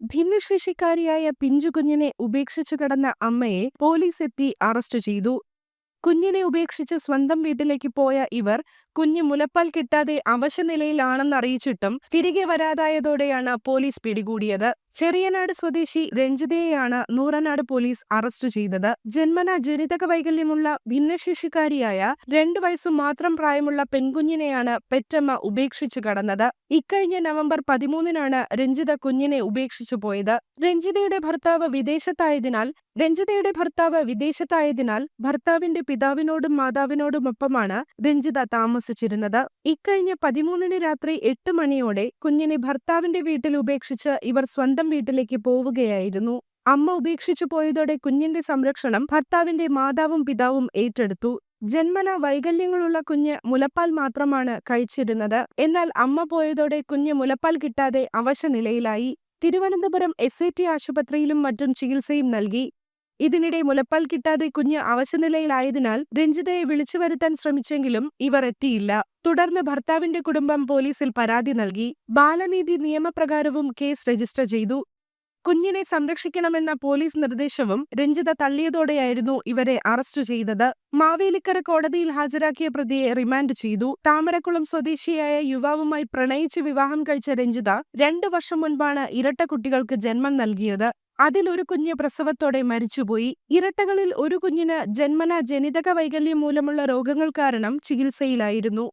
ഭിന്നശേഷിക്കാരിയായ പിഞ്ചുകുഞ്ഞിനെ ഉപേക്ഷിച്ചു കിടന്ന അമ്മയെ പോലീസ് എത്തി അറസ്റ്റ് ചെയ്തു. കുഞ്ഞിനെ ഉപേക്ഷിച്ച് സ്വന്തം വീട്ടിലേക്ക് പോയ ഇവർ കുഞ്ഞ് മുലപ്പാൽ കിട്ടാതെ അവശനിലയിലാണെന്നറിയിച്ചിട്ടും തിരികെ വരാതായതോടെയാണ് പോലീസ് പിടികൂടിയത്. ചെറിയനാട് സ്വദേശി രഞ്ജിതയെയാണ് നൂറനാട് പോലീസ് അറസ്റ്റ് ചെയ്തത്. ജന്മന ജനിതക വൈകല്യമുള്ള ഭിന്നശേഷിക്കാരിയായ രണ്ടു വയസ്സു മാത്രം പ്രായമുള്ള പെൺകുഞ്ഞിനെയാണ് പെറ്റമ്മ ഉപേക്ഷിച്ചു കടന്നത്. ഇക്കഴിഞ്ഞ നവംബർ പതിമൂന്നിനാണ് രഞ്ജിത കുഞ്ഞിനെ ഉപേക്ഷിച്ചു പോയത്. രഞ്ജിതയുടെ ഭർത്താവ് വിദേശത്തായതിനാൽ രഞ്ജിതയുടെ ഭർത്താവ് വിദേശത്തായതിനാൽ ഭർത്താവിന്റെ പിതാവിനോടും മാതാവിനോടുമൊപ്പമാണ് രഞ്ജിത താമസിച്ചിരുന്നത്. ഇക്കഴിഞ്ഞ പതിമൂന്നിന് രാത്രി എട്ട് മണിയോടെ കുഞ്ഞിനെ ഭർത്താവിന്റെ വീട്ടിൽ ഉപേക്ഷിച്ച് ഇവർ സ്വന്തം വീട്ടിലേക്ക് പോവുകയായിരുന്നു. അമ്മ ഉപേക്ഷിച്ചു പോയതോടെ കുഞ്ഞിന്റെ സംരക്ഷണം ഭർത്താവിന്റെ മാതാവും പിതാവും ഏറ്റെടുത്തു. ജന്മന വൈകല്യങ്ങളുള്ള കുഞ്ഞ് മുലപ്പാൽ മാത്രമാണ് കഴിച്ചിരുന്നത്. എന്നാൽ അമ്മ പോയതോടെ കുഞ്ഞ് മുലപ്പാൽ കിട്ടാതെ അവശനിലയിലായി. തിരുവനന്തപുരം എസ് ഐ ടി ആശുപത്രിയിലും മറ്റും ചികിത്സയും നൽകി. ഇതിനിടെ മുലപ്പാൽ കിട്ടാതെ കുഞ്ഞ് അവശനിലയിലായതിനാൽ രഞ്ജിതയെ വിളിച്ചു വരുത്താൻ ശ്രമിച്ചെങ്കിലും ഇവർ എത്തിയില്ല. തുടർന്ന് ഭർത്താവിന്റെ കുടുംബം പോലീസിൽ പരാതി നൽകി. ബാലനീതി നിയമപ്രകാരവും കേസ് രജിസ്റ്റർ ചെയ്തു. കുഞ്ഞിനെ സംരക്ഷിക്കണമെന്ന പോലീസ് നിർദ്ദേശവും രഞ്ജിത തള്ളിയതോടെയായിരുന്നു ഇവരെ അറസ്റ്റ് ചെയ്തത്. മാവേലിക്കര കോടതിയിൽ ഹാജരാക്കിയ പ്രതിയെ റിമാൻഡ് ചെയ്തു. താമരക്കുളം സ്വദേശിയായ യുവാവുമായി പ്രണയിച്ച് വിവാഹം കഴിച്ച രഞ്ജിത രണ്ടു വർഷം മുൻപാണ് ഇരട്ട കുട്ടികൾക്ക് ജന്മം നൽകിയത്. അതിലൊരു കുഞ്ഞ് പ്രസവത്തോടെ മരിച്ചുപോയി. ഇരട്ടകളിൽ ഒരു കുഞ്ഞിന് ജന്മന ജനിതക വൈകല്യം മൂലമുള്ള രോഗങ്ങൾ കാരണം ചികിത്സയിലായിരുന്നു.